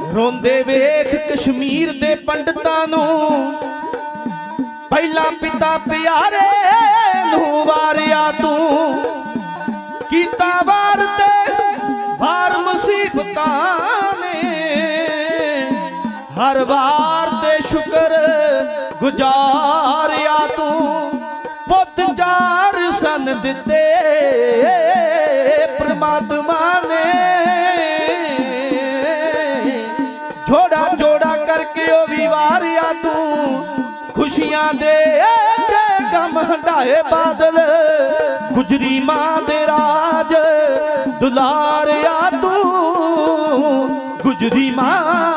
ਰੋਂਦੇ ਵੇਖ ਕਸ਼ਮੀਰ ਦੇ ਪੰਡਤਾਂ ਨੂੰ। ਪਹਿਲਾ ਪਿਤਾ ਪਿਆਰੇ ਨੂੰ ਵਾਰਿਆ ਤੂੰ। ਕੀਤਾ ਵਾਰ ਤੇ ਹਰ ਮੁਸੀਬਤਾਂ ਨੇ। ਹਰ ਵਾਰ ਤੇ ਸ਼ੁਕਰ ਗੁਜ਼ਾਰਿਆ ਤੂੰ। ਪੁੱਤ ਚਾਰ ਸਨ ਦਿੱਤੇ ਪ੍ਰਮਾਤਮਾ ਨੇ। ਖੁਸ਼ੀਆਂ ਦੇ ਕੇ ਗਮ ਹਟਾਏ ਬਾਦਲ। ਗੁਜਰੀ ਮਾਂ ਦੇ ਰਾਜ ਦੁਲਾਰਿਆ ਤੂੰ। ਗੁਜਰੀ ਮਾਂ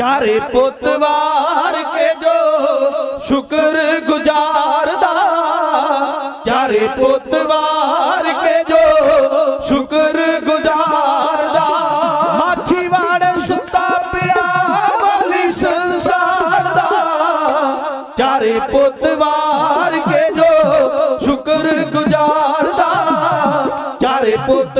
ਚਾਰੇ ਪੁੱਤਵਾਰ ਕੇ ਜੋ ਸ਼ੁਕਰ ਗੁਜ਼ਾਰਦਾ ਚਾਰੇ ਪੁੱਤਵਾਰ ਕੇ ਜੋ ਸ਼ੁਕਰ ਗੁਜ਼ਾਰਦਾ ਮਾਛੀ ਸੁੱਤਾ ਪਿਆ ਵਾਲੀ ਸੰਸਾਰ ਦਾ। ਚਾਰੇ ਪੁੱਤਵਾਰ ਕੇ ਜੋ ਸ਼ੁਕਰ ਗੁਜ਼ਾਰਦਾ ਚਾਰੇ ਪੁੱਤ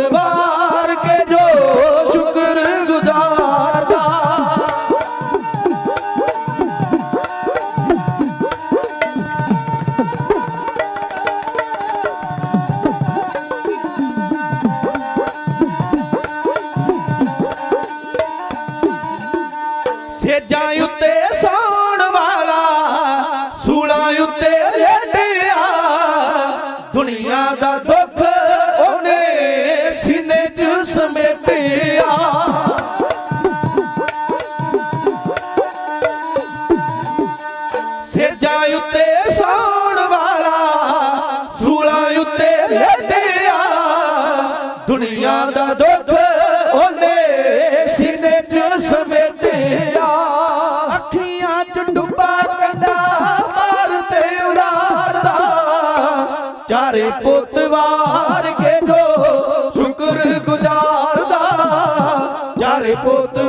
ਦੁਨੀਆ ਦਾ ਦੁੱਖ ਉਹਨੇ ਸੀਨੇ 'ਚ ਸਮੇਟਿਆ। ਸਿਰਜਾਂ ਉੱਤੇ ਸੌਣ ਵਾਲਾ, ਸੂਲਾਂ ਉੱਤੇ ਲੇਟਿਆ। ਦੁਨੀਆ ਦਾ ਦੁੱਖ ਚਾਰੇ ਪੁੱਤ ਵਾਰ ਕੇ ਜੋ ਸ਼ੁਕਰ ਗੁਜ਼ਾਰਦਾ। ਚਾਰੇ ਪੁੱਤ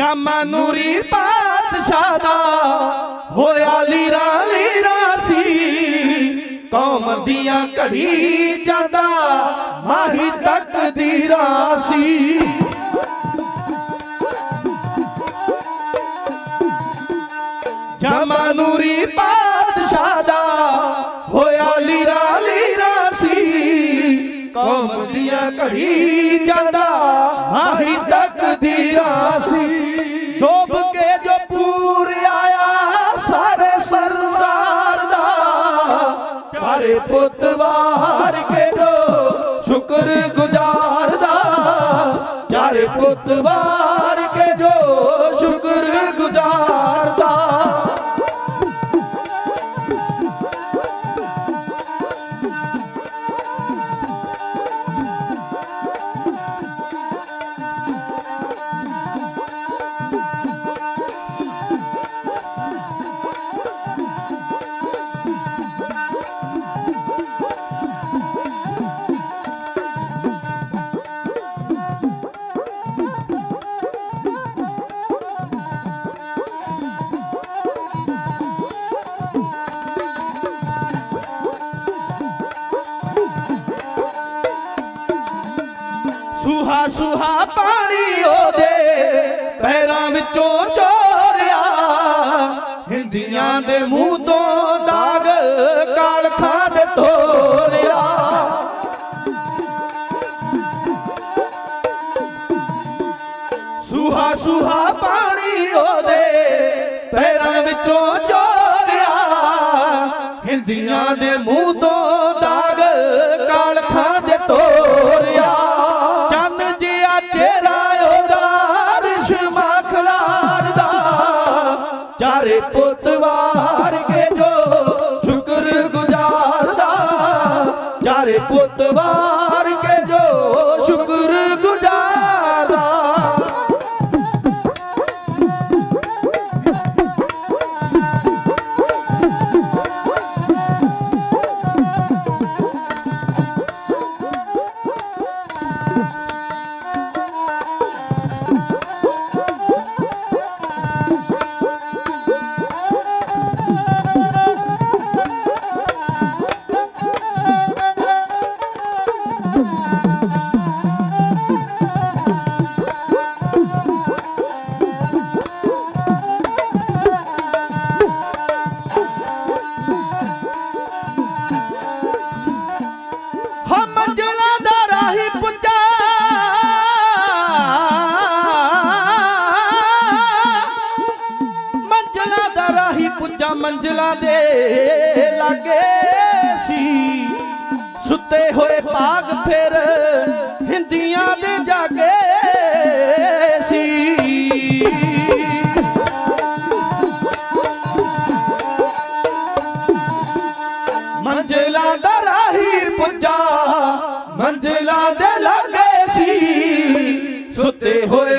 ਜਾਮਾ ਨੂਰੀ ਪਾਤਸ਼ਾਹ ਦਾ ਹੋਇਆ ਲੀਰਾ ਲੀਰਾ ਸੀ। ਕੌਮ ਦੀਆਂ ਘੜੀ ਜਾਂਦਾ ਮਾਹੀ ਤੱਕ ਦੀ ਰਾਸ਼ੀ ਦੀਆਂ ਘੜੀ ਜਾਂਦਾ, ਮਾਹੀ ਤਕਦੀਰਾਂ ਸੀ ਡੋਬ ਕੇ ਜੋ ਪੂਰ ਆਇਆ, ਸਾਰੇ ਸੰਸਾਰ ਦਾ। ਚਾਰੇ ਪੁੱਤ ਵਾਰ ਕੇ ਜੋ ਸ਼ੁਕਰ ਗੁਜ਼ਾਰਦਾ ਚਾਰੇ ਪੁੱਤ ਵਾਰ ਸੁਹਾ ਸੁਹਾ ਪਾਣੀ ਉਹਦੇ ਪੈਰਾਂ ਵਿੱਚੋਂ ਚੋਰਿਆ। ਹਿੰਦੀਆਂ ਦੇ ਮੂੰਹ ਤੋਂ ਦਾਗ ਕਾਲਖਾਂ ਦੇ ਤੋਰਿਆ। ਸੁਹਾ ਸੁਹਾ ਪਾਣੀ ਉਹਦੇ ਪੈਰਾਂ ਵਿੱਚੋਂ ਚੋਰਿਆ। ਹਿੰਦੀਆਂ ਦੇ ਮੂੰਹ ਤੋਂ ਸਵਾਰ ਕੇ ਜੋ ਸ਼ੁਕਰ ਗੁਜ਼ਾਰਦਾ ਜਾਰੇ ਪੁੱਤਵਾ ਮੰਜ਼ਲਾ ਦੇ ਲਾਗੇ ਸੀ। ਸੁੱਤੇ ਹੋਏ ਬਾਗ ਫਿਰ ਹਿੰਦੀਆਂ ਦੇ ਜਾਗੇ ਸੀ। ਮੰਜ਼ਲਾ ਦਾ ਰਾਹੀਰ ਪੁੱਜਾ ਮੰਜ਼ਲਾ ਦੇ ਲਾਗੇ ਸੀ। ਸੁੱਤੇ ਹੋਏ